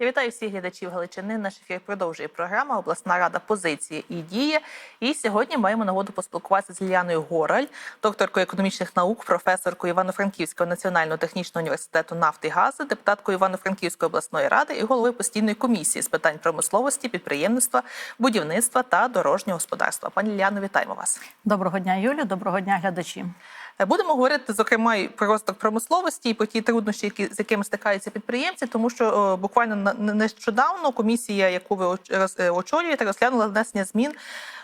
Я вітаю всіх глядачів Галичини. Наш ефір продовжує програма Обласна рада позиції і діє. І сьогодні маємо нагоду поспілкуватися з Ліліаною Гораль, докторкою економічних наук, професоркою Івано-Франківського національного технічного університету нафти і газу, депутаткою Івано-Франківської обласної ради і головою постійної комісії з питань промисловості, підприємництва, будівництва та дорожнього господарства. Пані Ліліано, вітаємо вас. Доброго дня, Юлі. Доброго дня, глядачі. Будемо говорити зокрема і про розвиток промисловості і про ті труднощі, які з якими стикаються підприємці, тому що о, буквально нещодавно комісія, яку ви е, очолюєте, розглянула внесення змін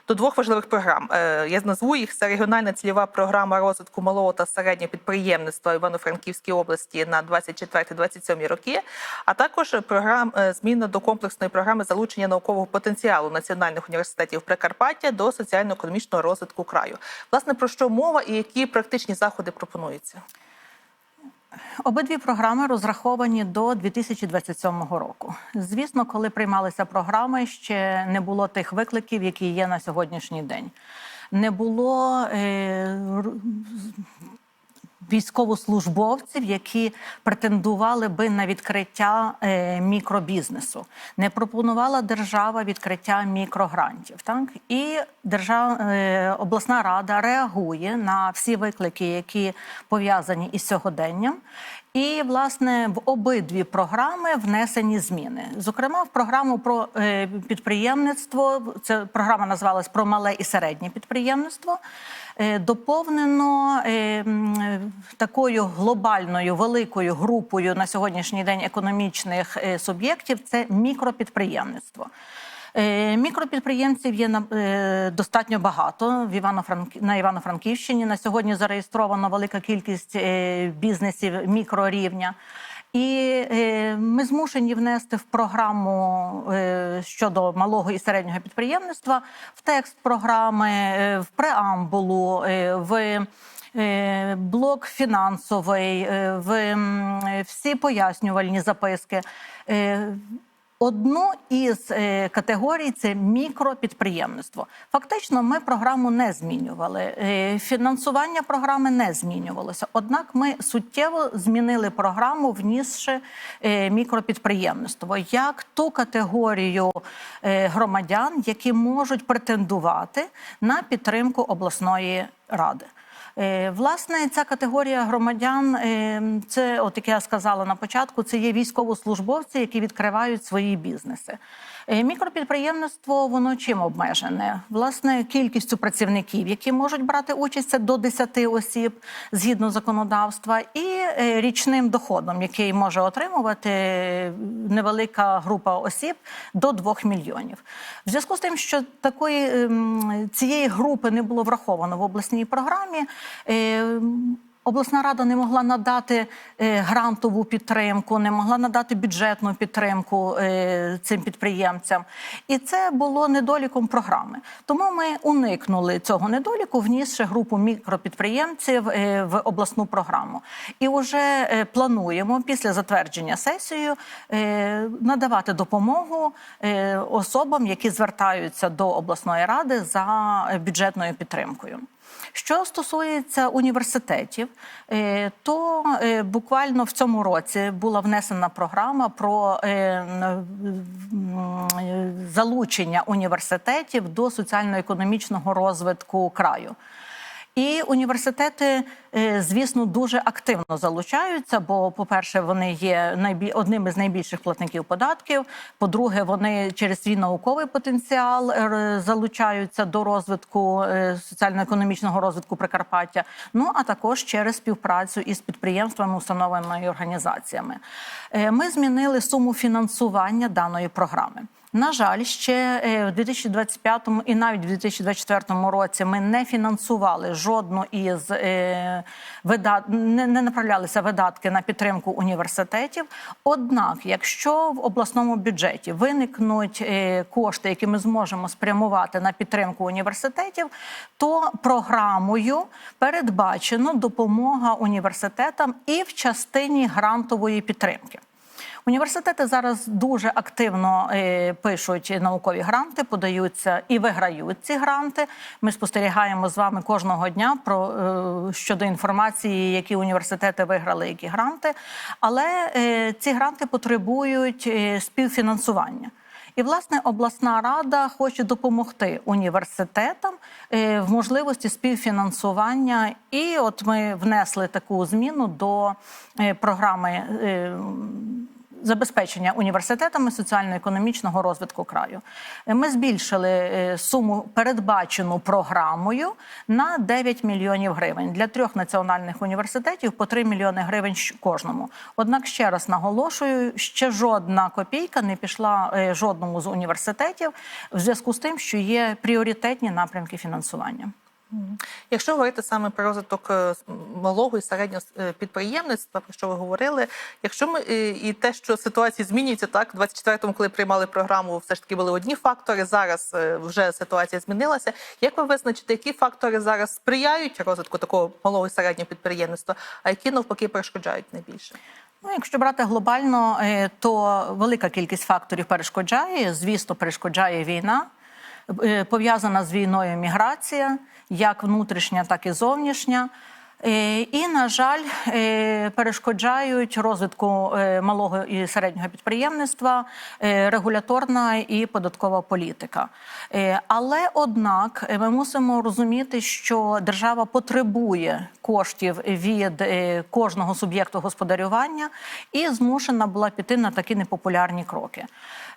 до двох важливих програм. Е, Я назву їх це регіональна цільова програма розвитку малого та середнього підприємництва Івано-Франківській області на 24-27 роки, а також програм е, зміна до комплексної програми залучення наукового потенціалу національних університетів Прикарпаття до соціально-економічного розвитку краю. Власне про що мова і які практичні заходи пропонуються? Обидві програми розраховані до 2027 року. Звісно, коли приймалися програми, ще не було тих викликів, які є на сьогоднішній день. Не було е, військовослужбовців, які претендували би на відкриття е, мікробізнесу. Не пропонувала держава відкриття мікрогрантів. Так і держав, е, обласна рада реагує на всі виклики, які пов'язані із сьогоденням. І власне в обидві програми внесені зміни. Зокрема, в програму про е, підприємництво це програма називалась про мале і середнє підприємництво. е, Доповнено е, такою глобальною великою групою на сьогоднішній день економічних суб'єктів це мікропідприємництво. Е, Мікропідприємців є е, достатньо багато в Івано-Франк... на Івано-Франківщині. На сьогодні зареєстровано велика кількість е, бізнесів мікрорівня. І ми змушені внести в програму щодо малого і середнього підприємництва в текст програми, в преамбулу, в блок фінансовий, в всі пояснювальні записки. Одну із е, категорій це мікропідприємництво. Фактично, ми програму не змінювали. Е, фінансування програми не змінювалося. Однак, ми суттєво змінили програму, внісши е, мікропідприємництво як ту категорію громадян, які можуть претендувати на підтримку обласної ради. Е, Власне, ця категорія громадян, е, це, от як я сказала на початку, це є військовослужбовці, які відкривають свої бізнеси. Е, Мікропідприємництво воно чим обмежене? Власне, кількістю працівників, які можуть брати участь це до 10 осіб згідно законодавства, і е, річним доходом, який може отримувати невелика група осіб до 2 мільйонів. В зв'язку з тим, що такої ем, цієї групи не було враховано в обласній програмі. Обласна рада не могла надати е, грантову підтримку, не могла надати бюджетну підтримку е, цим підприємцям, і це було недоліком програми. Тому ми уникнули цього недоліку, внісши групу мікропідприємців е, в обласну програму. І вже плануємо після затвердження сесією надавати допомогу особам, які звертаються до обласної ради за бюджетною підтримкою. Що стосується університетів, е, то е, буквально в цьому році була внесена програма про е, залучення університетів до соціально-економічного розвитку краю. І університети, е, звісно, дуже активно залучаються. Бо, по-перше, вони є найбі... одним із найбільших платників податків. По-друге, вони через свій науковий потенціал е, залучаються до розвитку е, соціально-економічного розвитку Прикарпаття. Ну а також через співпрацю із підприємствами, установами і організаціями. Ми змінили суму фінансування даної програми. На жаль, ще е, в 2025 і навіть в 2024 році ми не фінансували жодну із е, видат... не, не направлялися видатки на підтримку університетів. Однак, якщо в обласному бюджеті виникнуть е, кошти, які ми зможемо спрямувати на підтримку університетів, то програмою передбачено допомога університетам і в частині грантової підтримки. Університети зараз дуже активно е, пишуть наукові гранти, подаються і виграють ці гранти. Ми спостерігаємо з вами кожного дня про е, щодо інформації, які університети виграли, які гранти. Але е, ці гранти потребують співфінансування. І власне обласна рада хоче допомогти університетам в можливості співфінансування. І от ми внесли таку зміну до програми. Забезпечення університетами соціально-економічного розвитку краю. Е, Ми збільшили е, суму, передбачену програмою, на 9 мільйонів гривень для трьох національних університетів по 3 мільйони гривень кожному. Однак ще раз наголошую, ще жодна копійка не пішла е, жодному з університетів в зв'язку з тим, що є пріоритетні напрямки фінансування. Якщо говорити саме про розвиток е, малого і середнього е, підприємництва, про що ви говорили, якщо ми е, і те, що ситуація змінюється, так в 24-му, коли приймали програму, все ж таки були одні фактори. Зараз вже ситуація змінилася. Як ви визначите, які фактори зараз сприяють розвитку такого малого і середнього підприємництва, а які навпаки перешкоджають найбільше? Ну, якщо брати глобально, то велика кількість факторів перешкоджає. Звісно, перешкоджає війна. Е, Пов'язана з війною міграція, як внутрішня, так і зовнішня. Е, І, на жаль, е, перешкоджають розвитку малого і середнього підприємництва регуляторна і податкова політика. Але однак ми мусимо розуміти, що держава потребує коштів від кожного суб'єкту господарювання і змушена була піти на такі непопулярні кроки.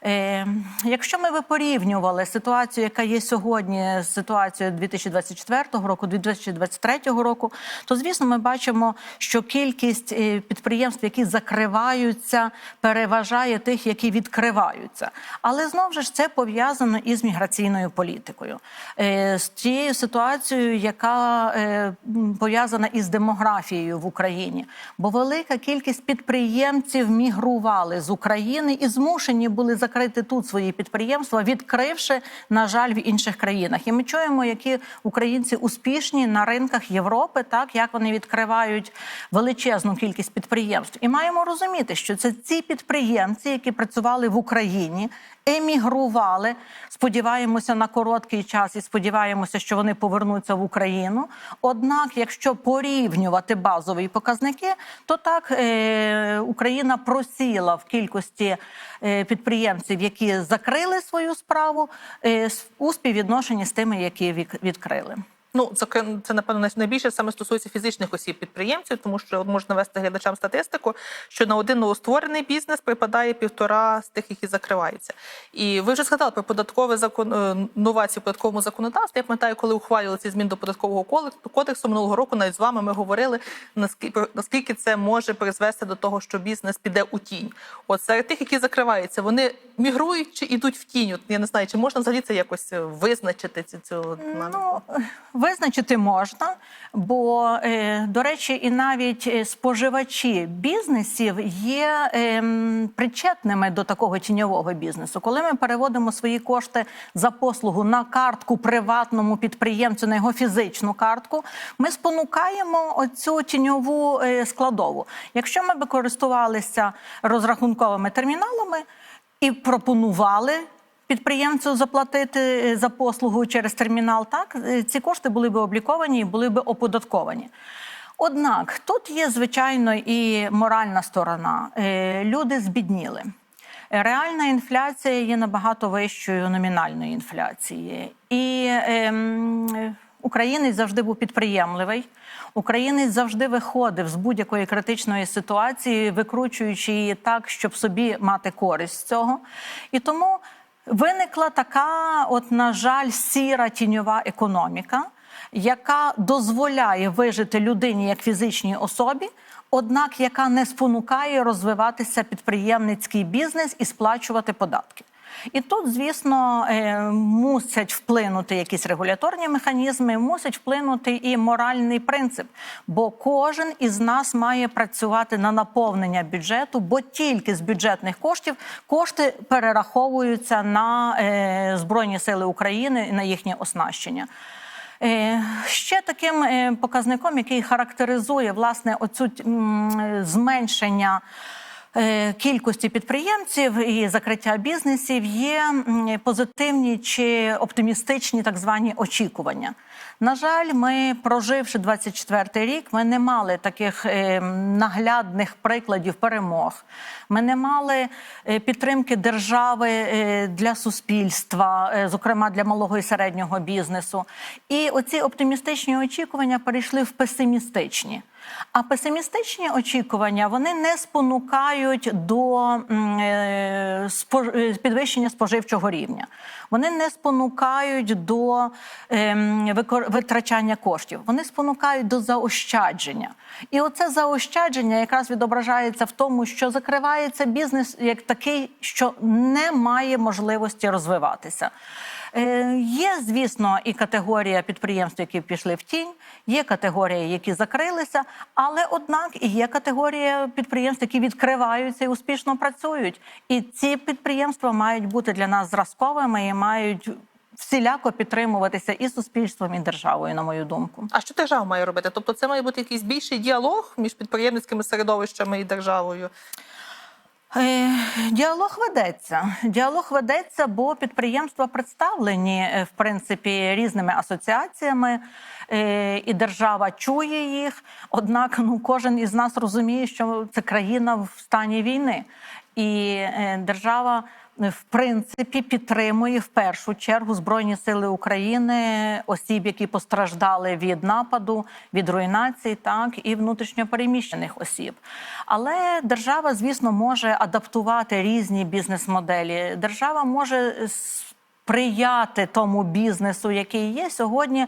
Е, Якщо ми би порівнювали ситуацію, яка є сьогодні, з ситуацією 2024 року, 2023 року, то звісно, ми бачимо, що кількість е, підприємств, які закриваються, переважає тих, які відкриваються. Але знову ж це пов'язано із міграційною політикою, Е, з тією ситуацією, яка пов'язана із демографією в Україні. Бо велика кількість підприємців мігрували з України і змушені були закрити тут свої підприємства, відкривши, на жаль, в інших країнах. І ми чуємо, які українці успішні на ринках Європи, так як вони відкривають величезну кількість підприємств. І маємо розуміти, що це ці підприємці, які працювали в Україні, емігрували. Сподіваємося на короткий час і сподіваємося, що вони повернуться в Україну. Однак, якщо порівнювати базові показники, то так е, Україна просіла в кількості е, підприємців, які закрили свою справу, е, у співвідношенні з тими, які відкрили. Ну, це, це напевно най- найбільше саме стосується фізичних осіб підприємців, тому що можна навести глядачам статистику, що на один новостворений бізнес припадає півтора з тих, які закриваються. І ви вже згадали про податкове закон е, новації в податковому законодавстві. Я пам'ятаю, коли ухвалювали ці зміни до податкового кодексу минулого року, навіть з вами ми говорили наскільки, наскільки це може призвести до того, що бізнес піде у тінь. От серед тих, які закриваються, вони мігрують чи йдуть в тінь. От я не знаю, чи можна взагалі це якось е, визначити цю цю Ну, визначити можна, бо, е, до речі, і навіть е, споживачі бізнесів є ем, причетними до такого тіньового бізнесу. Коли ми переводимо свої кошти за послугу на картку приватному підприємцю, на його фізичну картку, ми спонукаємо оцю тіньову е, складову. Якщо ми би користувалися розрахунковими терміналами і пропонували підприємцю заплатити е, за послугу через термінал, так е, ці кошти були би обліковані і були би оподатковані. Однак тут є звичайно і моральна сторона. Е, Люди збідніли. Реальна інфляція є набагато вищою номінальної інфляції, і ем, українець завжди був підприємливий. Українець завжди виходив з будь-якої критичної ситуації, викручуючи її так, щоб собі мати користь з цього. І тому виникла така, от, на жаль, сіра тіньова економіка, яка дозволяє вижити людині як фізичній особі, однак яка не спонукає розвиватися підприємницький бізнес і сплачувати податки. І тут, звісно, е, мусять вплинути якісь регуляторні механізми, мусить вплинути і моральний принцип. Бо кожен із нас має працювати на наповнення бюджету, бо тільки з бюджетних коштів кошти перераховуються на е, Збройні Сили України і на їхнє оснащення. Е, Ще таким показником, який характеризує власне оцю зменшення кількості підприємців і закриття бізнесів є позитивні чи оптимістичні так звані очікування. На жаль, ми, проживши 24 рік, ми не мали таких е, наглядних прикладів перемог. Ми не мали е, підтримки держави е, для суспільства, е, зокрема для малого і середнього бізнесу. І оці оптимістичні очікування перейшли в песимістичні. А песимістичні очікування вони не спонукають до е, е, підвищення споживчого рівня. Вони не спонукають до ем, витрачання коштів. Вони спонукають до заощадження. І оце заощадження якраз відображається в тому, що закривається бізнес як такий, що не має можливості розвиватися. Е, Є, звісно, і категорія підприємств, які пішли в тінь, є категорія, які закрилися, але однак і є категорія підприємств, які відкриваються і успішно працюють. І ці підприємства мають бути для нас зразковими і мають всіляко підтримуватися і суспільством, і державою, на мою думку. А що держава має робити? Тобто, це має бути якийсь більший діалог між підприємницькими середовищами і державою. Е, Діалог ведеться. Діалог ведеться, бо підприємства представлені е, в принципі різними асоціаціями, е, і держава чує їх. Однак, ну кожен із нас розуміє, що це країна в стані війни, і держава. В принципі, підтримує в першу чергу Збройні Сили України, осіб, які постраждали від нападу, від руйнації, так і внутрішньопереміщених осіб. Але держава, звісно, може адаптувати різні бізнес-моделі. Держава може сприяти тому бізнесу, який є сьогодні,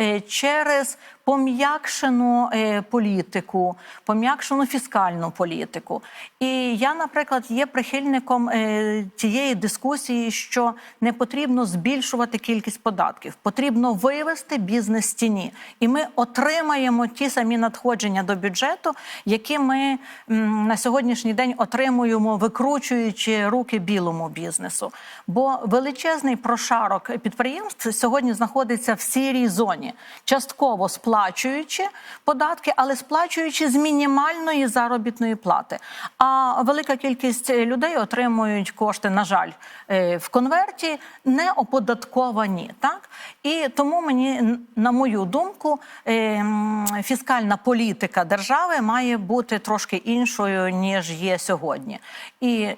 е, через пом'якшену е, політику, пом'якшену фіскальну політику. І я, наприклад, є прихильником е, тієї дискусії, що не потрібно збільшувати кількість податків, потрібно вивести бізнес тіні, і ми отримаємо ті самі надходження до бюджету, які ми на сьогоднішній день отримуємо, викручуючи руки білому бізнесу. Бо величезний прошарок підприємств сьогодні знаходиться в сірій зоні, частково сплачуючи податки, але сплачуючи з мінімальної заробітної плати. А велика кількість людей отримують кошти, на жаль, е, в конверті не оподатковані. Так і тому мені, на мою думку, е, фіскальна політика держави має бути трошки іншою ніж є сьогодні. І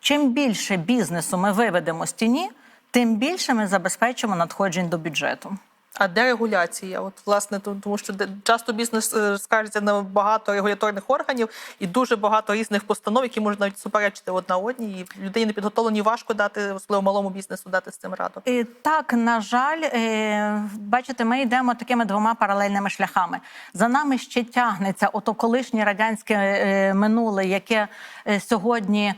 чим більше бізнесу ми виведемо з тіні, тим більше ми забезпечимо надходжень до бюджету. А де регуляція? От власне то- тому, що часто бізнес е, скаржиться на багато регуляторних органів і дуже багато різних постанов, які можуть навіть суперечити одна одній. І людині не підготовлені важко дати, особливо малому бізнесу, дати з цим раду. І Так, на жаль, е, бачите, ми йдемо такими двома паралельними шляхами. За нами ще тягнеться ото колишнє радянське е, минуле, яке е, сьогодні.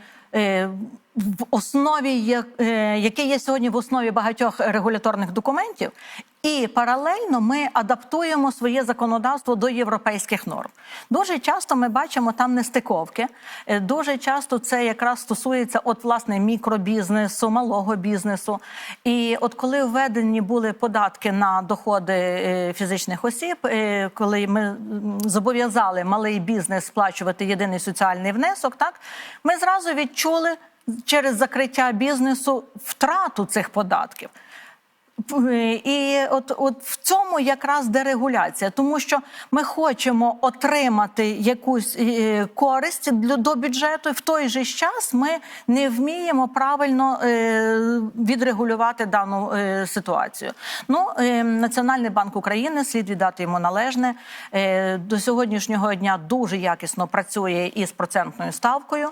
В основі е, яке є сьогодні в основі багатьох регуляторних документів, і паралельно ми адаптуємо своє законодавство до європейських норм. Дуже часто ми бачимо там нестиковки. Е, Дуже часто це якраз стосується от власне мікробізнесу, малого бізнесу. І от коли введені були податки на доходи е, фізичних осіб, коли ми зобов'язали малий бізнес сплачувати єдиний соціальний внесок, так ми зразу відчули через закриття бізнесу втрату цих податків. І от, от в цьому якраз дерегуляція, тому що ми хочемо отримати якусь е, користь для до бюджету, і в той же час ми не вміємо правильно е, відрегулювати дану е, ситуацію. Ну, Національний банк України слід віддати йому належне до сьогоднішнього дня дуже якісно працює із процентною ставкою.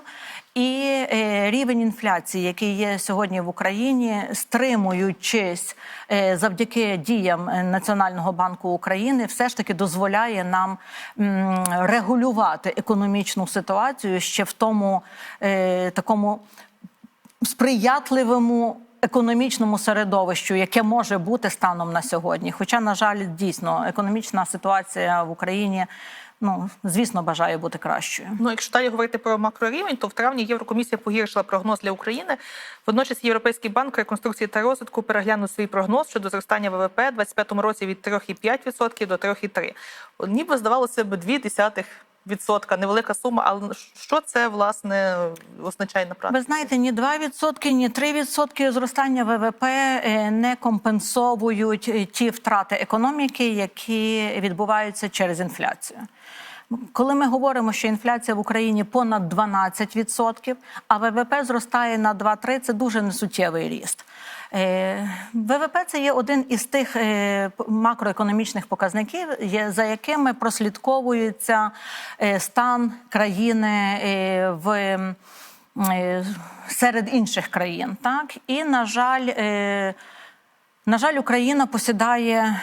І е, рівень інфляції, який є сьогодні в Україні, стримуючись е, завдяки діям е, Національного банку України, все ж таки дозволяє нам регулювати економічну ситуацію ще в тому такому сприятливому. Економічному середовищу, яке може бути станом на сьогодні. Хоча, на жаль, дійсно економічна ситуація в Україні, ну звісно, бажає бути кращою. Ну, якщо далі говорити про макрорівень, то в травні Єврокомісія погіршила прогноз для України. Водночас Європейський банк реконструкції та розвитку переглянув свій прогноз щодо зростання ВВП у 2025 році від 3,5% до 3,3%. От Ніби здавалося б, дві десятих відсотка, невелика сума, але що це власне означає на практиці? Ви знаєте, ні 2%, ні 3% зростання ВВП е, не компенсовують ті втрати економіки, які відбуваються через інфляцію. Коли ми говоримо, що інфляція в Україні понад 12%, а ВВП зростає на 2-3, це дуже несуттєвий ріст. Е, ВВП це є один із тих е, макроекономічних показників, за якими прослідковується е, стан країни в серед інших країн. Так? І, на жаль, на жаль, Україна посідає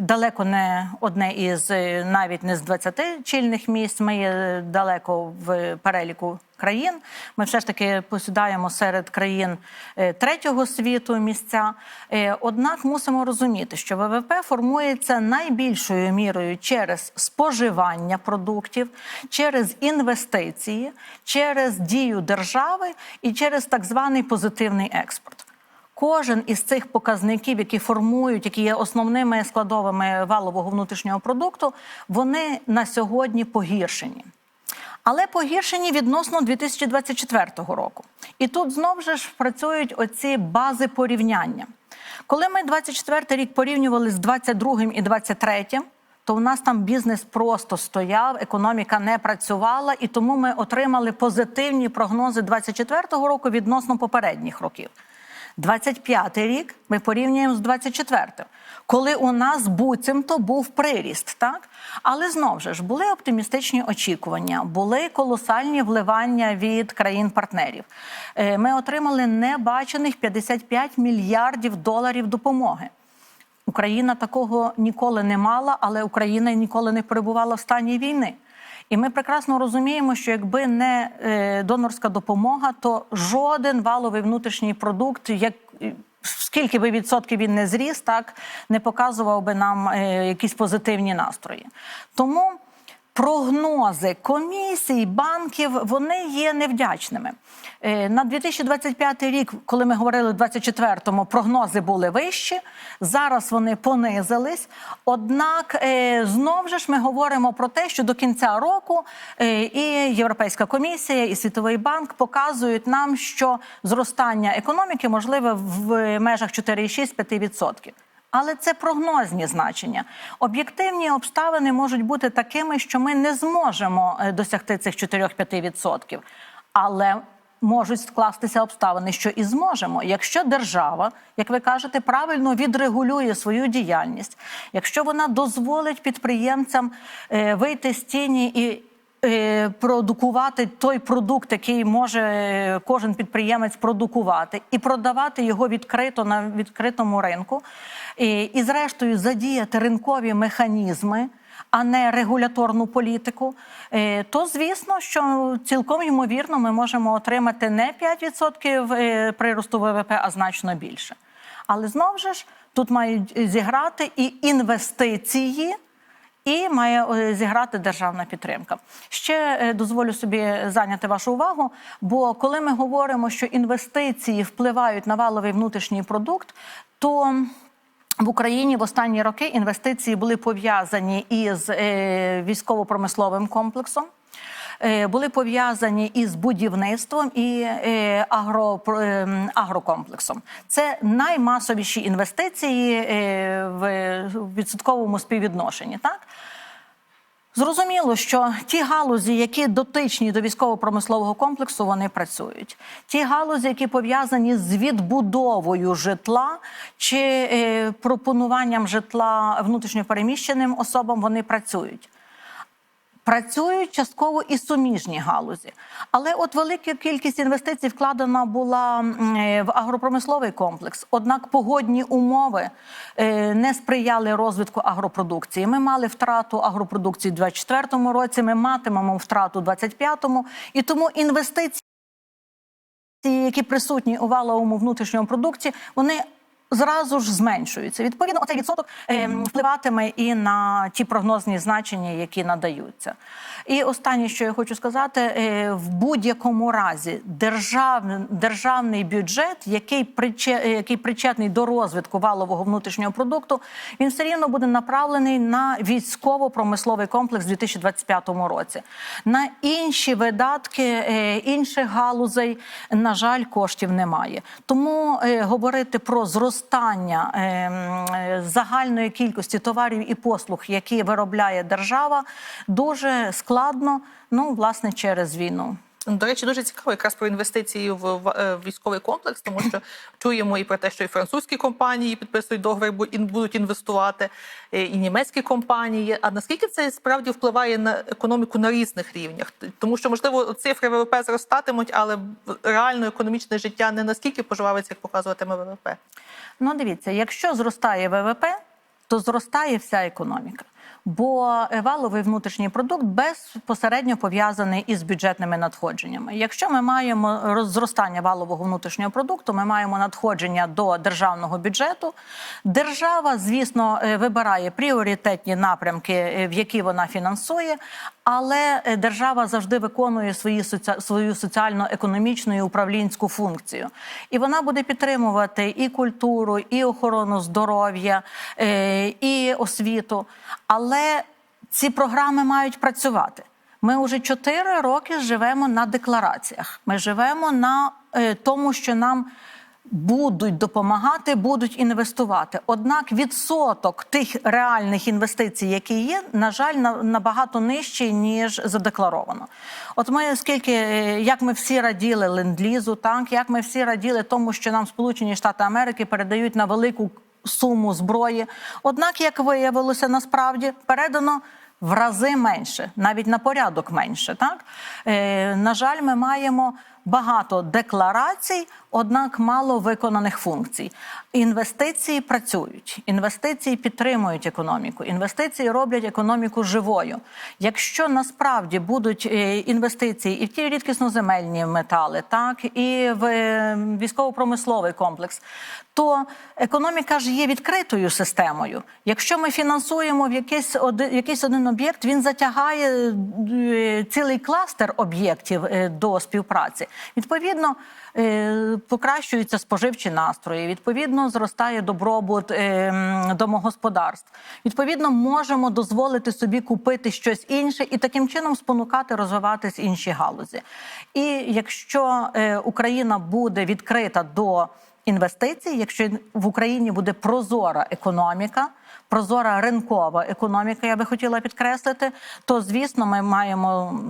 далеко не одне із е, навіть не з 20 чільних місць. Ми є далеко в переліку країн. Ми все ж таки посідаємо серед країн е, третього світу місця. Е, Однак мусимо розуміти, що ВВП формується найбільшою мірою через споживання продуктів, через інвестиції, через дію держави і через так званий позитивний експорт. Кожен із цих показників, які формують, які є основними складовими валового внутрішнього продукту, вони на сьогодні погіршені. Але погіршені відносно 2024 року. І тут знову ж працюють оці бази порівняння. Коли ми 24 рік порівнювали з 22 і 23, то у нас там бізнес просто стояв, економіка не працювала, і тому ми отримали позитивні прогнози 24 року відносно попередніх років. 25-й рік ми порівнюємо з 24-м, коли у нас буцімто був приріст, так? Але знову ж були оптимістичні очікування, були колосальні вливання від країн-партнерів. Е, Ми отримали небачених 55 мільярдів доларів допомоги. Україна такого ніколи не мала, але Україна ніколи не перебувала в стані війни. І ми прекрасно розуміємо, що якби не е, донорська допомога, то жоден валовий внутрішній продукт, як скільки би відсотків він не зріс, так не показував би нам е, якісь позитивні настрої. Тому прогнози комісій, банків вони є невдячними. Е, На 2025 рік, коли ми говорили в 24-му, прогнози були вищі. Зараз вони понизились. Однак е, знову ж ми говоримо про те, що до кінця року е, і Європейська комісія, і Світовий банк показують нам, що зростання економіки можливе в межах 4,6-5%. Але це прогнозні значення. Об'єктивні обставини можуть бути такими, що ми не зможемо е, досягти цих 4-5%. Але можуть скластися обставини, що і зможемо. Якщо держава, як ви кажете, правильно відрегулює свою діяльність, якщо вона дозволить підприємцям е, вийти з тіні і продукувати той продукт, який може е, кожен підприємець продукувати, і продавати його відкрито на відкритому ринку, і, і зрештою задіяти ринкові механізми. А не регуляторну політику, е, то звісно, що цілком ймовірно ми можемо отримати не 5% е, приросту ВВП, а значно більше. Але знову ж тут мають зіграти і інвестиції, і має е, зіграти державна підтримка. Ще е, дозволю собі зайняти вашу увагу. Бо коли ми говоримо, що інвестиції впливають на валовий внутрішній продукт, то в Україні в останні роки інвестиції були пов'язані із е, військово-промисловим комплексом. Е, Були пов'язані із будівництвом і е, агро, ем, агрокомплексом. Це наймасовіші інвестиції е, в відсотковому співвідношенні. Так Зрозуміло, що ті галузі, які дотичні до військово-промислового комплексу, вони працюють. Ті галузі, які пов'язані з відбудовою житла чи пропонуванням житла внутрішньопереміщеним особам, вони працюють. Працюють частково і суміжні галузі, але от велика кількість інвестицій вкладена була е, в агропромисловий комплекс. Однак погодні умови е, не сприяли розвитку агропродукції. Ми мали втрату агропродукції у 2024 році. Ми матимемо втрату у 2025, і тому інвестиції, які присутні у валовому внутрішньому продукті, вони Зразу ж зменшуються. Відповідно, цей відсоток е, впливатиме і на ті прогнозні значення, які надаються. І останнє, що я хочу сказати, е, в будь-якому разі держав, державний бюджет, який приче, е, який причетний до розвитку валового внутрішнього продукту, він все рівно буде направлений на військово-промисловий комплекс у 2025 році. На інші видатки інших галузей, на жаль, коштів немає. Тому говорити про зростання е, м, е, загальної кількості товарів і послуг, які виробляє держава, дуже складно. Ну, власне, через війну. Ну, До речі, дуже цікаво якраз про інвестиції в, е, військовий комплекс, тому що чуємо і про те, що і французькі компанії підписують договір, ін- будуть інвестувати, е, і німецькі компанії. А наскільки це справді впливає на економіку на різних рівнях? Тому що можливо цифри ВВП зростатимуть, але реально економічне життя не наскільки поживається, як показуватиме ВВП. Ну, дивіться, якщо зростає ВВП, то зростає вся економіка. Бо валовий внутрішній продукт безпосередньо пов'язаний із бюджетними надходженнями. Якщо ми маємо зростання валового внутрішнього продукту, ми маємо надходження до державного бюджету. Держава, звісно, е, вибирає пріоритетні напрямки, е, в які вона фінансує, але е, держава завжди виконує свої свою соціально-економічну і управлінську функцію. І вона буде підтримувати і культуру, і охорону здоров'я, і освіту. Але ці програми мають працювати. Ми вже чотири роки живемо на деклараціях. Ми живемо на е, тому, що нам будуть допомагати, будуть інвестувати. Однак відсоток тих реальних інвестицій, які є, на жаль, на- набагато нижчий, ніж задекларовано. От ми скільки, е, як ми всі раділи ленд-лізу, так як ми всі раділи тому, що нам Сполучені Штати Америки передають на велику суму зброї. Однак, як виявилося, насправді передано. В рази менше, навіть на порядок менше. Так е, на жаль, ми маємо багато декларацій, однак мало виконаних функцій. Інвестиції працюють, інвестиції підтримують економіку, інвестиції роблять економіку живою. Якщо насправді будуть е, інвестиції і в ті рідкісноземельні метали, так і в е, військово-промисловий комплекс, то економіка ж є відкритою системою. Якщо ми фінансуємо в якийсь один, якийсь один об'єкт, він затягає е, цілий кластер об'єктів до співпраці. Відповідно, покращуються споживчі настрої. Відповідно, зростає добробут е, домогосподарств. Відповідно, можемо дозволити собі купити щось інше і таким чином спонукати розвиватись інші галузі. І якщо е, Україна буде відкрита до інвестицій, якщо в Україні буде прозора економіка, прозора ринкова економіка, я би хотіла підкреслити, то звісно, ми маємо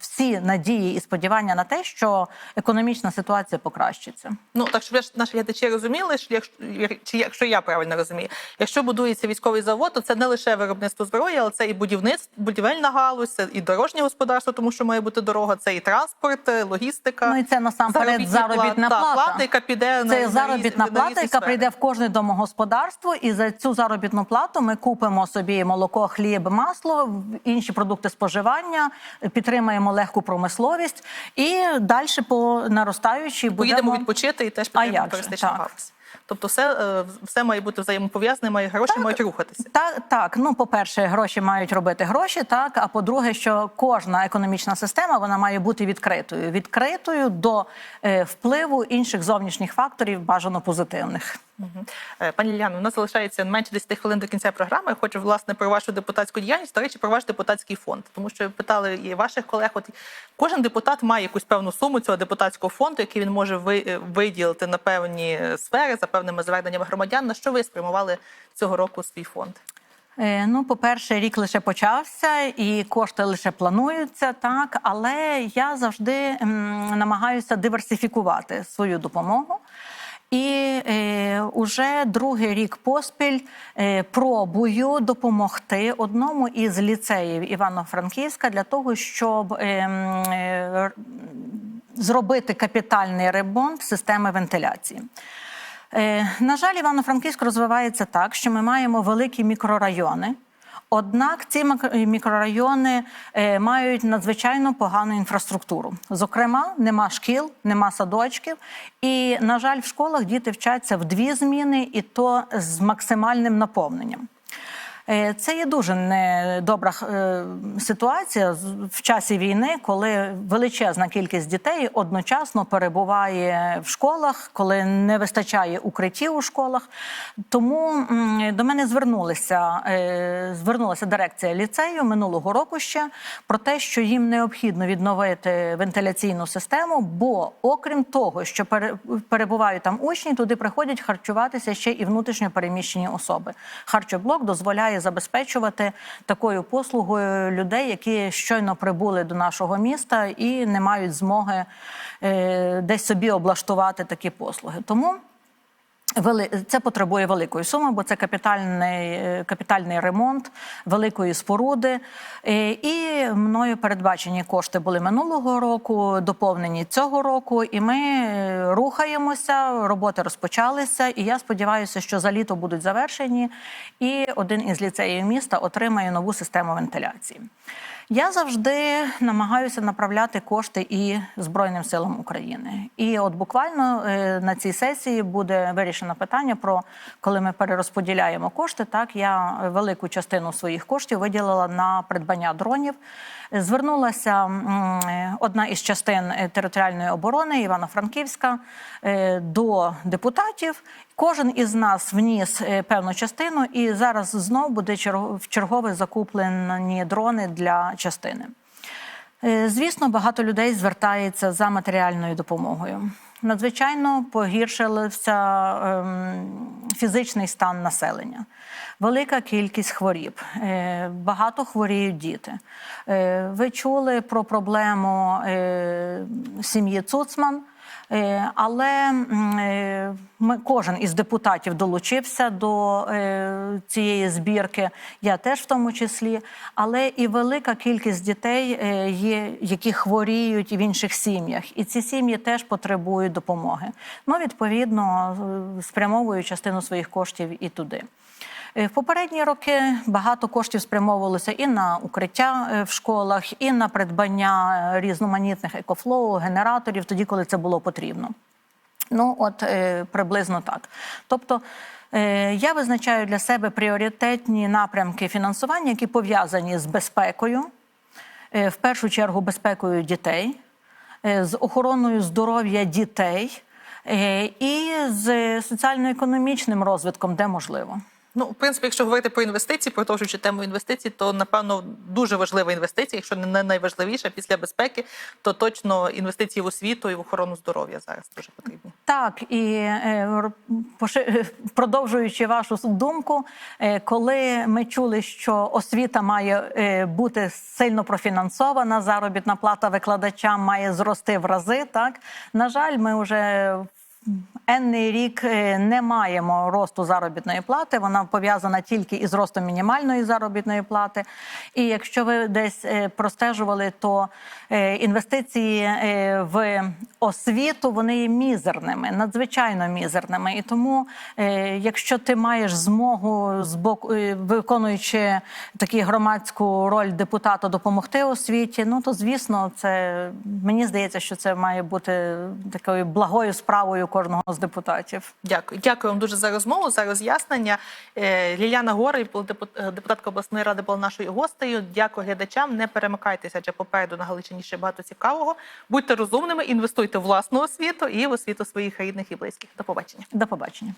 всі надії і сподівання на те, що економічна ситуація покращиться. Ну так щоб наші глядачі розуміли, що якщо якщо я правильно розумію, якщо будується військовий завод, то це не лише виробництво зброї, але це і будівництво, будівельна галузь, це і дорожнє господарство, тому що має бути дорога, це і транспорт, е, логістика. Ну і це насамперед заробітна плата, плата. яка піде Це на заробітна на плата, яка прийде в кожне домогосподарство, і за цю заробітну плату ми купимо собі молоко, хліб, масло, інші продукти споживання, підтримаємо легку промисловість і далі по наростаючій Поїдемо будемо відпочити і теж підтримуємо же, галузь. Тобто, все, е, все має бути взаємопов'язане, має гроші мають рухатися. Так, так. Ну, по-перше, гроші мають робити гроші, так. А по-друге, що кожна економічна система вона має бути відкритою, відкритою до е, впливу інших зовнішніх факторів, бажано позитивних. Е, Пані Ліляно, у нас залишається менше 10 хвилин до кінця програми. Я хочу власне про вашу депутатську діяльність. До речі, про ваш депутатський фонд, тому що питали і ваших колег. От кожен депутат має якусь певну суму цього депутатського фонду, який він може е, виділити на певні сфери за певними зверненнями громадян. На що ви спрямували цього року свій фонд? Е, Ну, по-перше, рік лише почався, і кошти лише плануються, так. Але я завжди намагаюся диверсифікувати свою допомогу. І е, уже другий рік поспіль е, пробую допомогти одному із ліцеїв Івано-Франківська для того, щоб е, е, зробити капітальний ремонт системи вентиляції. Е, На жаль, Івано-Франківськ розвивається так, що ми маємо великі мікрорайони. Однак ці мак- мікрорайони е, мають надзвичайно погану інфраструктуру. Зокрема, нема шкіл, нема садочків. І, на жаль, в школах діти вчаться в дві зміни, і то з максимальним наповненням. Е, Це є дуже недобра е, ситуація в часі війни, коли величезна кількість дітей одночасно перебуває в школах, коли не вистачає укриттів у школах. Тому до мене звернулися, е, звернулася дирекція ліцею минулого року ще про те, що їм необхідно відновити вентиляційну систему, бо окрім того, що пере- перебувають там учні, туди приходять харчуватися ще і внутрішньо переміщені особи. Харчоблок дозволяє забезпечувати такою послугою людей, які щойно прибули до нашого міста і не мають змоги е, десь собі облаштувати такі послуги. Тому. Це потребує великої суми, бо це капітальний, е, капітальний ремонт великої споруди. Е, І мною передбачені кошти були минулого року, доповнені цього року. І ми е, рухаємося, роботи розпочалися. І я сподіваюся, що за літо будуть завершені, і один із ліцеїв міста отримає нову систему вентиляції. Я завжди намагаюся направляти кошти і Збройним силам України. І от буквально е, на цій сесії буде вирішено питання про коли ми перерозподіляємо кошти. Так я велику частину своїх коштів виділила на придбання дронів. Звернулася одна із частин е, територіальної оборони Івано-Франківська е, до депутатів. Кожен із нас вніс е, певну частину, і зараз знов буде в чергове закуплені дрони для частини. Звісно, багато людей звертається за матеріальною допомогою. Надзвичайно погіршився ем, фізичний стан населення, велика кількість хворіб, е, багато хворіють діти. Е, ви чули про проблему е, сім'ї Цуцман. Е, Але е, ми, кожен із депутатів долучився до е, цієї збірки, я теж в тому числі. Але і велика кількість дітей є, які хворіють в інших сім'ях. І ці сім'ї теж потребують допомоги. Ну, відповідно, е, спрямовую частину своїх коштів і туди. Е, В попередні роки багато коштів спрямовувалося і на укриття е, в школах, і на придбання е, різноманітних екофлоу, генераторів, тоді, коли це було потрібно. Ну, от приблизно так. Тобто я визначаю для себе пріоритетні напрямки фінансування, які пов'язані з безпекою, в першу чергу безпекою дітей, з охороною здоров'я дітей і з соціально-економічним розвитком, де можливо. Ну, в принципі, якщо говорити про інвестиції, продовжуючи тему інвестицій, то напевно дуже важлива інвестиція, якщо не найважливіша після безпеки, то точно інвестиції в освіту і в охорону здоров'я зараз дуже потрібні. Так, і е, продовжуючи вашу думку, е, коли ми чули, що освіта має е, бути сильно профінансована, заробітна плата викладачам має зрости в рази. Так на жаль, ми вже енний рік е, не маємо росту заробітної плати. Вона пов'язана тільки із ростом мінімальної заробітної плати. І якщо ви десь е, простежували, то е, інвестиції в освіту вони є мізерними, надзвичайно мізерними. І тому, якщо ти маєш змогу з боку виконуючи таку громадську роль депутата допомогти освіті, ну то звісно, це мені здається, що це має бути такою благою справою кожного з депутатів. Дякую, дякую вам дуже за розмову, за роз'яснення. Е, Ліляна Горий, депутатка обласної ради, була нашою гостею. Дякую глядачам. Не перемикайтеся, адже попереду на Галичині ще багато цікавого. Будьте розумними, інвестуйте в власну освіту і в освіту своїх рідних і близьких. До побачення. До побачення.